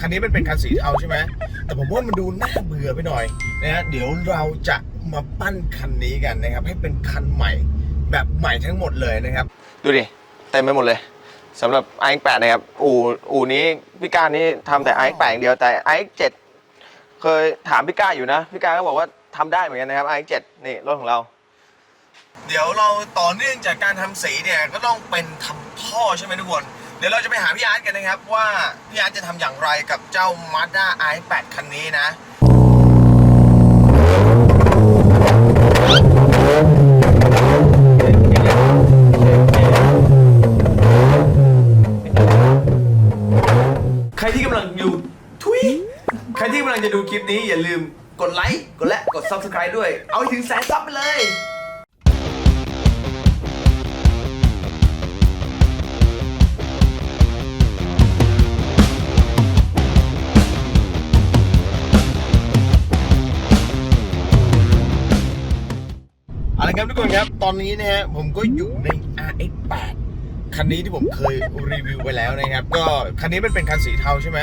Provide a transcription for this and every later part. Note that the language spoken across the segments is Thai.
คันนี้มันเป็นคันสีเทาใช่ไหมแต่ผมว่ามันดูน่าเบื่อไปหน่อยนะฮะเดี๋ยวเราจะมาปั้นคันนี้กันนะครับ ให้เป็นคันใหม่แบบใหม่ทั้งหมดเลยนะครับ ดูดิเต็มไปหมดเลยสำหรับ i x 8นะครับ อู่อู่นี้พี่ก้านี่ทำแต่ i x 8อย่างเดียวแต่ i x 7เคยถามพี่ก้าอยู่นะพี่ก้าก็บอกว่าทำได้เหมือนกันนะครับ i x 7นี่รถของเรา เดี๋ยวเราต่อเนื่องจากการทำสีเนี่ยก็ต้องเป็นทำท่อใช่ไหมทุกคน เดี๋ยวเราจะไปหาพี่อาร์ตกันนะครับว่าพี่อาร์ตจะทำอย่างไรกับเจ้า Mazda i8 คันนี้นะ ใครที่กำลังอยู่ทุยใครที่กำลังจะดูคลิปนี้อย่าลืมกดไลค์ กดและกด Subscribe ด้วย เอาให้ถึงแสนซับไปเลย เอาละครับทุกคนครับ ตอนนี้นะฮะผมก็อยู่ใน RX8 คันนี้ที่ผมเคยรีวิวไปแล้วนะครับ ก็คันนี้มันเป็นคันสีเทาใช่ไหม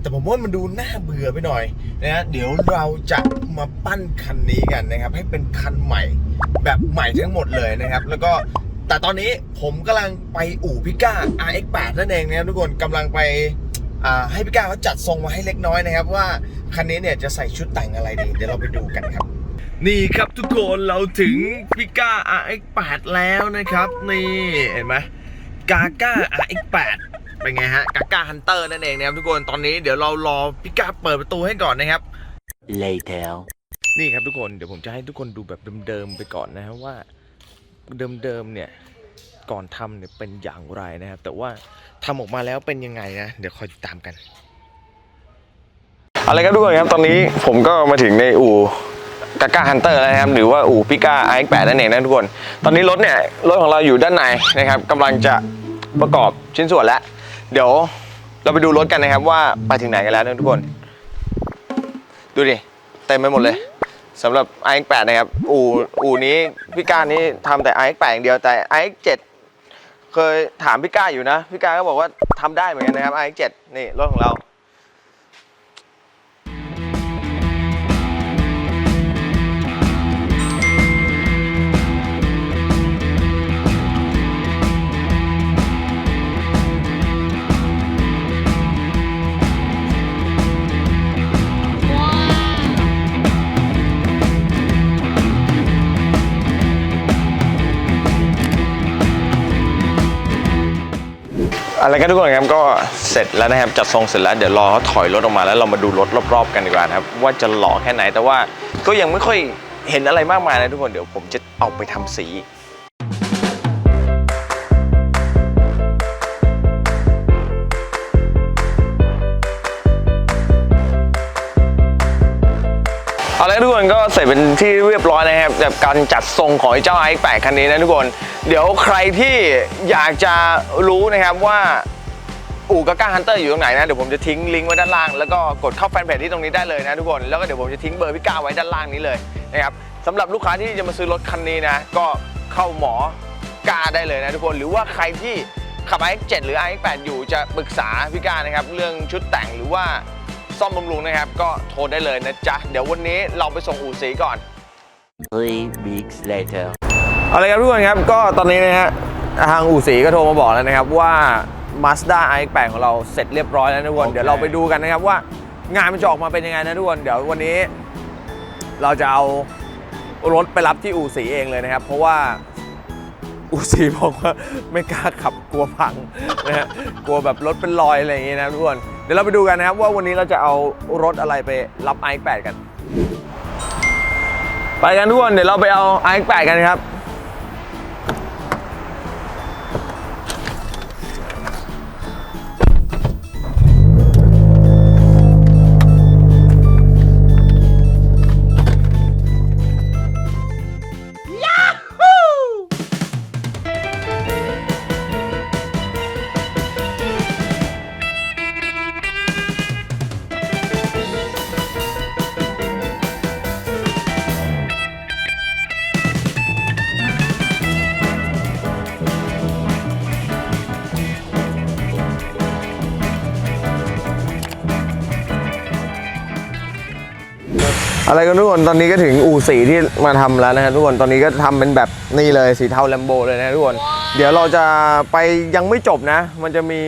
แต่ผมว่ามันดูน่าเบื่อไปหน่อยนะฮะเดี๋ยวเราจะมาปั้นคันนี้กันนะครับ ให้เป็นคันใหม่แบบใหม่ทั้งหมดเลยนะครับ แล้วก็แต่ตอนนี้ผมกำลังไปอู่พิก้า RX8 นั่นเองนะครับทุกคนกำลังไปให้พิก้าเขาจัดทรงมาให้เล็กน้อยนะครับ ว่าคันนี้เนี่ยจะใส่ชุดแต่งอะไรดี เดี๋ยวเราไปดูกันครับ นี่ครับทุกคนเราถึงพิก้า RX8 แล้วนะครับนี่เห็นไหมกาก้า RX8 เป็นไงฮะกาก้าฮันเตอร์นั่นเองนะครับทุกคนตอนนี้เดี๋ยวเรารอพิก้าเปิดประตูให้ก่อนนะครับ Later. นี่ครับทุกคนเดี๋ยวผมจะให้ทุกคนดูแบบเดิมๆไปก่อนนะฮะว่าเดิมๆเนี่ยก่อนทำเนี่ยเป็นอย่างไรนะครับ แต่ว่าทำออกมาแล้วเป็นยังไงนะ เดี๋ยวคอยติดตามกันเอาละครับทุกคนครับตอนนี้ผมก็มาถึงในอู่ กาก้าฮันเตอร์นะครับ หรือว่าอูพิก้า iX8 นั่นเองนะทุกคน ตอนนี้รถเนี่ย รถของเราอยู่ด้านในนะครับกำลังจะประกอบชิ้นส่วนแล้ว เดี๋ยวเราไปดูรถกันนะครับว่าไปถึงไหนกันแล้วนะทุกคน ดูดิ เต็มไปหมดเลยสำหรับ iX8 นะครับ อู่อู่นี้พี่ก้านี่ทำแต่ iX8 อย่างเดียวแต่ iX7 เคยถามพี่ก้าอยู่นะ พี่ก้าก็บอกว่าทำได้เหมือนกันนะครับ iX7 นี่รถของเรา อะไรกันทุกคนครับก็เสร็จแล้วนะครับจัดทรงเสร็จแล้วเดี๋ยวรอเขาถอยรถออกมาแล้วเรามาดูรถรอบๆกันดีกว่านะครับว่าจะหล่อแค่ไหนแต่ว่าก็ยังไม่ค่อยเห็นอะไรมากมายนะทุกคนเดี๋ยวผมจะเอาไปทำสี เอาละทุกคนก็เสร็จเป็นที่เรียบร้อยนะครับกับการจัดทรงของไอ้เจ้า i8 คันนี้นะทุกคน เดี๋ยวใครที่อยากจะรู้นะครับว่าอู่กาก้าฮันเตอร์อยู่ตรงไหนนะเดี๋ยวผมจะทิ้งลิงก์ไว้ด้านล่างแล้วก็กดเข้าแฟนเพจที่ตรงนี้ได้เลยนะทุกคนแล้วก็เดี๋ยวผมจะทิ้งเบอร์พี่ก้าไว้ด้านล่างนี้เลยนะครับสำหรับลูกค้าที่จะมาซื้อรถคันนี้นะก็เข้าหมอกาได้เลยนะทุกคนหรือว่าใครที่ขับ iX7 หรือ iX8 อยู่จะปรึกษาพี่ก้านะครับเรื่องชุดแต่งหรือว่า ซ่อมบำรุงนะครับ ก็โทรได้เลยนะจ๊ะ เดี๋ยววันนี้เราไปส่งอู่สีก่อน Three weeks later. เอาเลยครับทุกคนครับก็ตอนนี้นะฮะทางอู่สีก็โทรมาบอกแล้วนะครับว่า Mazda iX8 ของเราเสร็จเรียบร้อยแล้วนะทุกคนโอเค เดี๋ยวเราไปดูกันนะครับว่างานมันจะออกมาเป็นยังไงนะทุกคนเดี๋ยววันนี้ เราจะเอารถไปรับที่อู่สีเองเลยนะครับ เพราะว่าอู่สีบอกว่าไม่กล้าขับกลัวพังนะฮะกลัวแบบรถเป็นรอยอะไรอย่างงี้นะทุกคน เดี๋ยวเราไปดูกันนะครับว่าวันนี้เราจะเอารถอะไรไปรับ i 8กัน ไปกันทุกคนเดี๋ยวเราไปเอา i 8กันครับ อะไรกันทุกคนตอนนี้ก็ถึงอู่สีที่มาทำแล้วนะฮะทุกคนตอนนี้ก็ทำเป็นแบบนี่เลยสีเทาแลมโบเลยนะทุกคน เดี๋ยวเราจะไปยังไม่จบนะ มันจะมี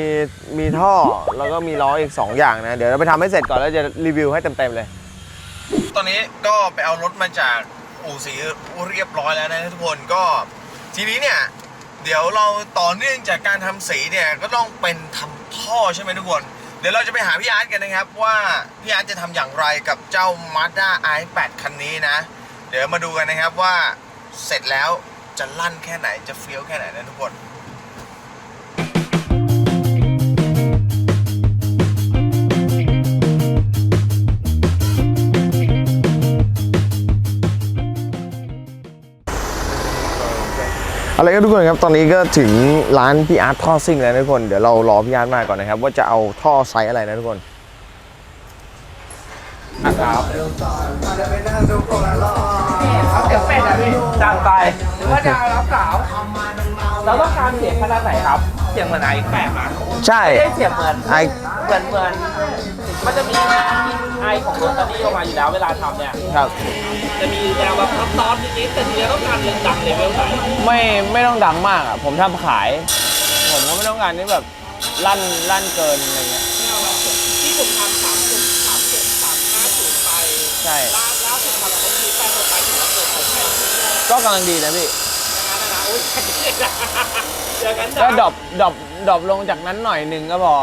มีท่อแล้วก็มีล้ออีก 2 อย่างนะ เดี๋ยวเราไปทำให้เสร็จก่อนแล้วจะรีวิวให้เต็มๆเลย ตอนนี้ก็ไปเอารถมาจากอู่สีเรียบร้อยแล้วนะทุกคนก็ทีนี้เนี่ยเดี๋ยวเราต่อเนื่องจากการทำสีเนี่ยก็ต้องเป็นทำท่อใช่ไหมทุกคน เดี๋ยวเราจะไปหาพี่อาร์ตกันนะครับว่าพี่อาร์ตจะทำอย่างไรกับเจ้า Mazda i8 คันนี้นะ เดี๋ยวมาดูกันนะครับว่าเสร็จแล้วจะลั่นแค่ไหนจะเฟี้ยวแค่ไหนนะทุกคน อะไรก็ทุกคนครับตอนนี้ก็ถึงร้านพี่อาร์ตท่อซิ่งแล้วนะทุกคนเดี๋ยวเรารอพี่อาร์ตมาก่อนนะครับ ว่าจะเอาท่อไซส์อะไรนะทุกคนครับเดี๋ยวเป็ดอะพี่ดังไปหรือว่าจะเอารับสาวเราต้องการเสียงขนาดไหนครับ เสียงเหมือนไอ้แปดมั้ยใช่ไม่ได้เสียงเหมือนไอเหมือนเหมือน มันจะมีไอของรถตอนนี้ออกมาอยู่แล้วเวลาทำเนี่ย ครับ จะมีแนวแบบซับซ้อนนิดๆแต่ทีนี้ต้องการเลนดังเลเวลไหนไม่ไม่ต้องดังมากอะ ผมทำขาย ผมก็ไม่ต้องการที่แบบลั่นลั่นเกินอะไรเงี้ย ที่ผมทำสามสิบสามสิบสามห้าศูนย์ไปใช่ ล่าล่าสุดทำแบบนี้แปดตัวไปถึงแล้วเกิดผมแพ้ก็กำลังดีนะพี่อย่างนั้นนะอุ้ยอย่างนั้นก็ดรอปดรอปดรอปลงจากนั้นหน่อยหนึ่งก็พอ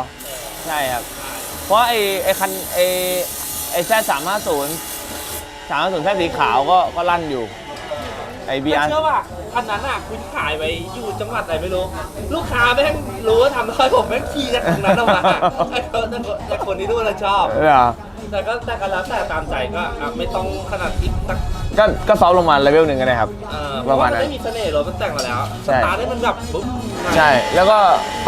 ใช่ครับ เพราะไอ้ไอ้คันไอ้ไอ้แซสามห้าศูนย์สามห้าศูนย์แซสีขาวก็ก็ลั่นอยู่ ไอ้บีไม่อาร์ เชื่อว่าคันนั้นอะคุณขายไปอยู่จังหวัดไหนไม่รู้ ลูกค้าแม่งรู้ว่าทำให้ผมแม่งขี่จากตรงนั้นออกมาไอ้คนแต่คนที่นู่นนะชอบ เหรอ แต่ก็แต่ก็แล้วแต่ตามใจก็อะไม่ต้องขนาดอิสักก็ก็ซอฟต์ลงมาเลเวลหนึ่งก็ได้ครับ เอ่อเพประราะมาว่าณมันนั้น ไม่มีเสน่ห์รถมันแต่งมาแล้วสใช่ ตาร์ทให้มันแบบปุ๊บใช่ แล้วก็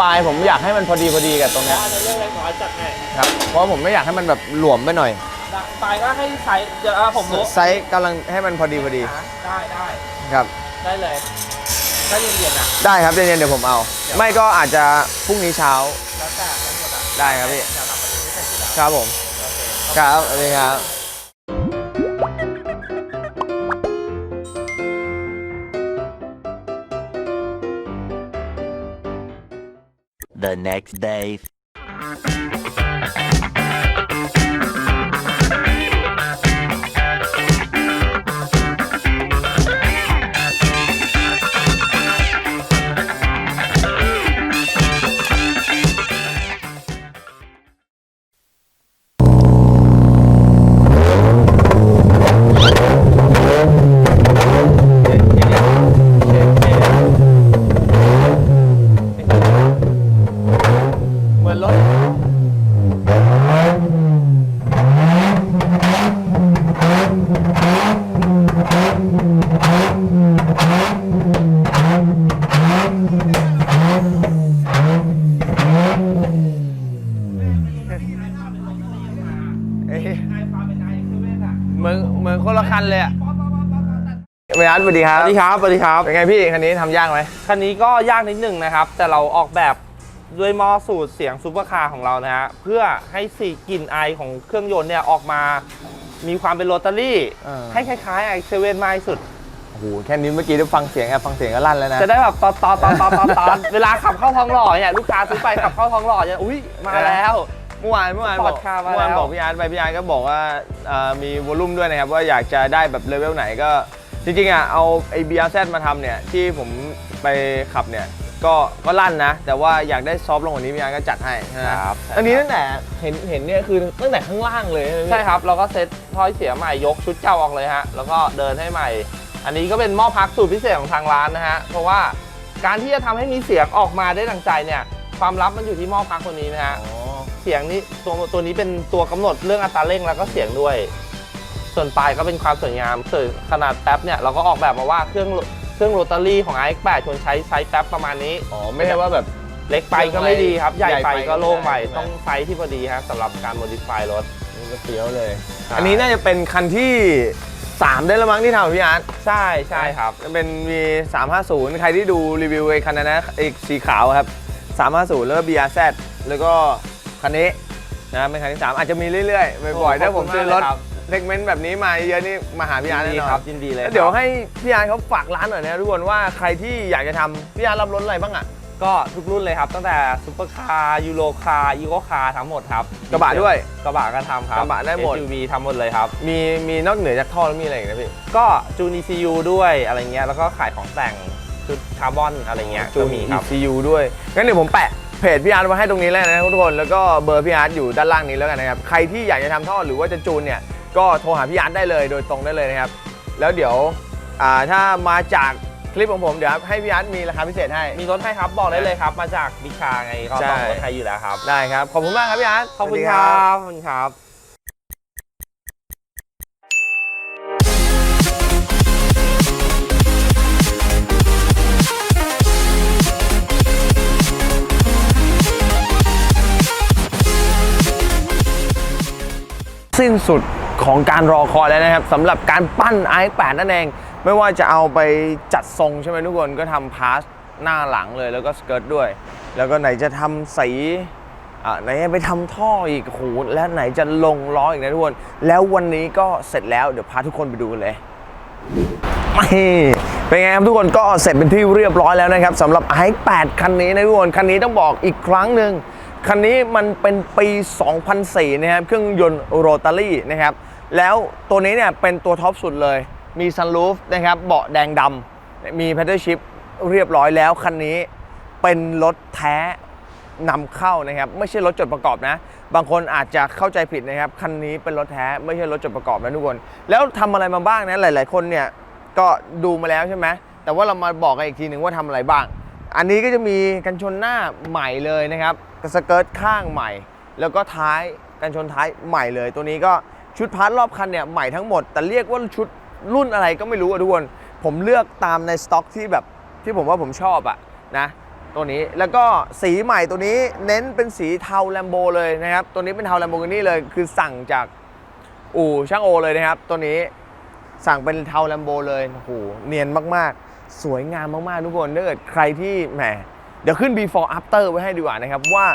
ปลายผมอยากให้มันพอดีพอดีกับตรงเนี้ยว่าจะเรื่องเล็กน้อยจัดให้ครับ เพราะผมไม่อยากให้มันแบบหลวมไปหน่อยปลายก็ให้ใช้เดี๋ยวอะผมรู้ไซส์กำลังให้มันพอดีพอดีได้ได้ครับ ได้เลยถ้าเย็นๆอะได้ครับเย็นๆเดี๋ยวผมเอา ไม่ก็อาจจะพรุ่งนี้เช้าแล้วแต่ทั้งหมดอะได้ครับพี่จะทำแบบนี้ไม่เสร็จอยู่แล้ว ครับผมโอเคครับสวัสดีครับ The next day. เหมือนเหมือนคนละคันเลยอะเวียร์สวัสดีครับสวัสดีครับสวัสดีครับ เป็นไงพี่คันนี้ทำยากไหมคันนี้ก็ยากนิดหนึ่งนะครับ แต่เราออกแบบด้วยมอสูตรเสียงซูเปอร์คาร์ของเรานะฮะเพื่อให้สีกลิ่นไอของเครื่องยนต์เนี่ยออกมา มีความเป็นโรตารี่ ให้คล้ายๆไอเซเว่นมากที่สุด โอ้โหแค่นี้เมื่อกี้ได้ฟังเสียงแอบฟังเสียงก็ลั่นแล้วนะจะได้แบบตอนตอนตอนตอนตอนตอนเวลาขับเข้าท้องหล่อเนี่ยลูกค้าซื้อไปขับเข้าท้องหล่อเนี่ยอุ้ยมาแล้วเมื่อวานเมื่อวานสบปออร์กตคาร์มาเมื่อวานแล้ว บอกพี่อาร์ตไปพี่อาร์ตก็บอกว่าเอ่อมีวอลลุ่มด้วยนะครับว่าอยากจะได้แบบเลเวลไหนก็ จริงๆอะเอาไอ้ BRZ มาทำเนี่ยที่ผมไปขับเนี่ยก็ก็ลั่นนะ แต่ว่าอยากได้ซอฟต์ลงกว่านี้พี่อาร์ตก็จัดให้นะครับ อันนี้ตั้งแต่เห็นเห็นเนี่ยคือตั้งแต่ข้างล่างเลยไหมพี่ ใช่ครับ เราก็เซ็ตถ้อยเสียใหม่ยกชุดเก่าออกเลยฮะ แล้วก็เดินให้ใหม่ อันนี้ก็เป็นหม้อพักสูตรพิเศษของทางร้านนะฮะ เพราะว่าการที่จะทำให้มีเสียงออกมาได้ดังใจเนี่ย ความลับมันอยู่ที่หม้อพักคนนี้นะฮะอ๋อเสียงนี้ตัวตัวนี้เป็นตัวกำหนดเรื่องอัตราเร่งแล้วก็เสียงด้วย ส่วนปลายก็เป็นความสวยงามส่วนขนาดแป๊บเนี่ยเราก็ออกแบบมาว่าเครื่องเครื่องโรตารี่ของ iX8 ควรใช้ไซส์แป๊บประมาณนี้ อ๋อ ไม่ใช่ว่าแบบเล็กไปก็ไม่ดีครับ ใหญ่ใหญ่ไปไปก็โล่งไปไม่ได้ต้องไซส์ที่พอดีฮะสำหรับการโมดิฟายรถนี่ก็เฟี้ยวเลยใช่อันนี้น่าจะเป็นคันที่ 3 ได้แล้วมั้งที่ทำกับพี่อาร์ตใช่ใช่ครับ จะเป็นมี 350 ใครที่ดูรีวิวไอ้คันนั้นนะไอ้สีขาวครับ 350 แล้วก็ BRZ แล้วก็คันนี้นะเป็นคันที่ 3 อาจจะมีเรื่อยๆ บ่อยๆ ถ้าผมซื้อรถขอบคุณมากเลยครับเทคเมนต์แบบนี้มาเยอะนี่มาหาพี่อาร์ตยินแน่ดีนอนครับยินดีเลยแล้วเดี๋ยวครับให้พี่อาร์ตเขาฝากร้านหน่อยนะทุกคนว่าใครที่อยากจะทำพี่อาร์ตรับรถอะไรบ้างอะ ก็ทุกรุ่นเลยครับ ตั้งแต่ซุปเปอร์คาร์ยูโรคาร์อีโคคาร์ทั้งหมดครับกระบะด้วยกระบะก็ทำครับกระบะได้หมด SUV ทำหมดเลยครับ มีมีนอกเหนือจากท่อแล้วมีอะไรอีกนะพี่ ก็จูน ECU ด้วยอะไรเงี้ยแล้วก็ขายของแต่งชุดคาร์บอนอะไรเงี้ยจูก็น มีครับ ECU ด้วย งั้นเดี๋ยวผมแปะเพจพี่อาร์ตไว้ให้ตรงนี้แล้วนะครับทุกคนแล้วก็เบอร์พี่อาร์ตอยู่ด้านล่างนี้แล้วกันนะครับใครที่อยากจะทำท่อหรือว่าจะจูนเนี่ยก็โทรหาพี่อาร์ตได้เลยโดยตรงได้เลยนะครับแล้วเดี๋ยวอ่าถ้ามาจากค ลิปของผมเดี๋ยวให้พี่อาร์ตมีราคาพิเศษให้ มีรถให้ครับบอกได้เลยครับ มาจากบิชาไงก็ใช่ต้องรถให้อยู่แล้วครับ ได้ครับ ขอบคุณมากครับพี่อาร์ตขอบคุณสวัสดีครับขอบคุณครับสิ้นสุดของการรอคอยแล้วนะครับสำหรับการปั้น i8 นั่นเอง ไม่ว่าจะเอาไปจัดทรงใช่ไหมทุกคนก็ทำพาสหน้าหลังเลยแล้วก็สเกิร์ตด้วย แล้วก็ไหนจะทำสีอะไหนไปทำท่ออีกโหและไหนจะลงล้ออีกนะทุกคน แล้ววันนี้ก็เสร็จแล้วเดี๋ยวพาทุกคนไปดูกันเลยไม่เป็นไงครับทุกคนก็เสร็จเป็นที่เรียบร้อยแล้วนะครับสำหรับ i8 คันนี้นะทุกคนคันนี้ต้องบอกอีกครั้งหนึ่งคันนี้มันเป็นปี 2004 นะครับ เครื่องยนต์โรตารี่นะครับ แล้วตัวนี้เนี่ยเป็นตัวท็อปสุดเลย มีซันรูฟนะครับเบาะแดงดำมีแพดเดิลชิพเรียบร้อยแล้ว คันนี้เป็นรถแท้นำเข้านะครับ ไม่ใช่รถจดประกอบนะ บางคนอาจจะเข้าใจผิดนะครับ คันนี้เป็นรถแท้ไม่ใช่รถจดประกอบนะทุกคน แล้วทำอะไรมาบ้างนะหลาย ๆ คนเนี่ยก็ดูมาแล้วใช่ไหมแต่ว่าเรามาบอกกันอีกทีหนึ่งว่าทำอะไรบ้าง อันนี้ก็จะมีกันชนหน้าใหม่เลยนะครับสเกิร์ตข้างใหม่ แล้วก็ท้ายกันชนท้ายใหม่เลย ตัวนี้ก็ชุดพาร์ทรอบคันเนี่ยใหม่ทั้งหมด แต่เรียกว่าชุด รุ่นอะไรก็ไม่รู้อะทุกคน ผมเลือกตามในสต็อกที่แบบที่ผมว่าผมชอบอะนะตัวนี้แล้วก็สีใหม่ตัวนี้เน้นเป็นสีเทาแลมโบเลยนะครับ ตัวนี้เป็นเทาแลมโบกินี่เลยคือสั่งจากอู่ช่างโอเลยนะครับ ตัวนี้สั่งเป็นเทาแลมโบเลยโอ้โหเนียนมากๆ สวยงามมากๆทุกคนถ้าเกิดใครที่แหมเดี๋ยวขึ้น before after ไว้ให้ดีกว่านะครับว่า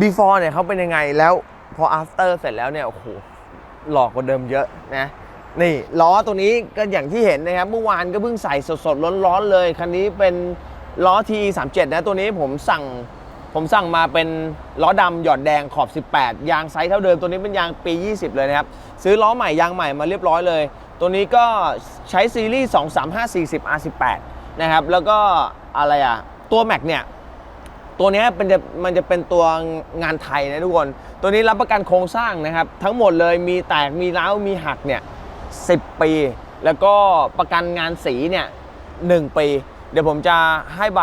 before เนี่ยเขาเป็นยังไงแล้วพอ after เสร็จแล้วเนี่ยโอ้โหหลอกกว่าเดิมเยอะนะ นี่ล้อตัวนี้ก็อย่างที่เห็นนะครับเมื่อวานก็เพิ่งใส่สดๆร้อนๆเลยคันนี้เป็นล้อ TE 37 นะตัวนี้ผมสั่งผมสั่งมาเป็นล้อดำหยอดแดงขอบ 18 ยางไซส์เท่าเดิมตัวนี้เป็นยางปี 20 เลยนะครับ ซื้อล้อใหม่ยางใหม่มาเรียบร้อยเลย ตัวนี้ก็ใช้ซีรีส์ 23540 R18 นะครับ แล้วก็อะไรอะ ตัวแม็กเนี่ย ตัวนี้ยเป็นจะมันจะเป็นตัวงานไทยนะทุกคน ตัวนี้รับประกันโครงสร้างนะครับ ทั้งหมดเลยมีแตกมีร้าวมีหักเนี่ย 10 ปี แล้วก็ประกันงานสีเนี่ย1ปี เดี๋ยวผมจะให้ใบ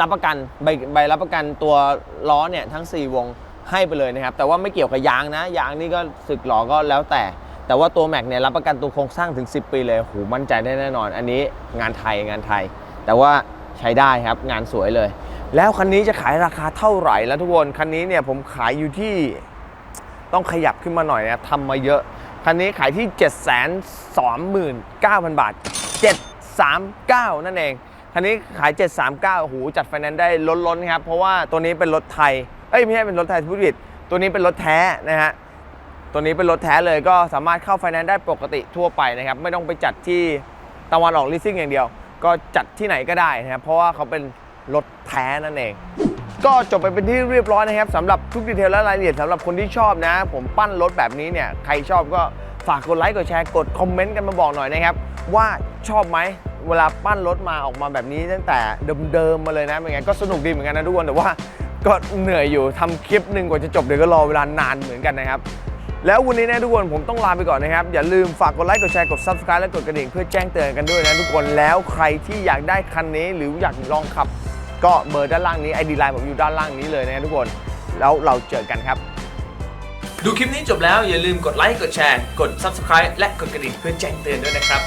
รับประกันใบใบรับประกันตัวล้อเนี่ยทั้ง 4 วงให้ไปเลยนะครับ แต่ว่าไม่เกี่ยวกับยางนะ ยางนี่ก็สึกหลอก็แล้วแต่ แต่ว่าตัวแม็กเนี่ยรับประกันตัวโครงสร้างถึง 10 ปีเลยโหมั่นใจได้แน่นอน อันนี้งานไทยงานไทย แต่ว่าใช้ได้ครับงานสวยเลย แล้วคันนี้จะขายราคาเท่าไหร่แล้วทุกคนคันนี้เนี่ยผมขายอยู่ที่ต้องขยับขึ้นมาหน่อยนะทำมาเยอะ คันนี้ขายที่ 7 2 9 0 0 0 บาท 739 นั่นเอง คันนี้ขาย 739โอ้โหจัดไฟแนนซ์ได้ล้นๆครับ เพราะว่าตัวนี้เป็นรถไทย เอ้ยไม่ใช่เป็นรถไทยพูดผิดตัวนี้เป็นรถแท้นะฮะ ตัวนี้เป็นรถแท้เลยก็สามารถเข้าไฟแนนซ์ได้ปกติทั่วไปนะครับ ไม่ต้องไปจัดที่ตะวันออกลิสซิ่งอย่างเดียว ก็จัดที่ไหนก็ได้นะครับ เพราะว่าเขาเป็นรถแท้นั่นเอง ก็จบไปเป็นที่เรียบร้อยนะครับสำหรับทุกดีเทลและรายละเอียดสำหรับคนที่ชอบนะ ผมปั้นรถแบบนี้เนี่ยใครชอบก็ฝากกดไลค์กดแชร์กดคอมเมนต์กันมาบอกหน่อยนะครับ ว่าชอบไหมเวลาปั้นรถมาออกมาแบบนี้ตั้งแต่เดิมๆมาเลยนะเป็นไงก็สนุกดีเหมือนกันนะทุกคนแต่ว่าก็เหนื่อยอยู่ทำคลิปหนึ่งกว่าจะจบเดี๋ยวก็รอเวลานานเหมือนกันนะครับ แล้ววันนี้นะทุกคนผมต้องลาไปก่อนนะครับ อย่าลืมฝากกดไลค์กดแชร์กด subscribe และกดกระดิ่งเพื่อแจ้งเตือนกันด้วยนะทุกคนแล้วใครที่อยากได้คันนี้หรืออยากลองขับ ก็เบอร์ด้านล่างนี้ไอดีไลน์ผมอยู่ด้านล่างนี้เลยนะทุกคน แล้วเราเจอกันครับ ดูคลิปนี้จบแล้วอย่าลืมกดไลค์กดแชร์ กด subscribe และกดกระดิ่งเพื่อแจ้งเตือนด้วยนะครับ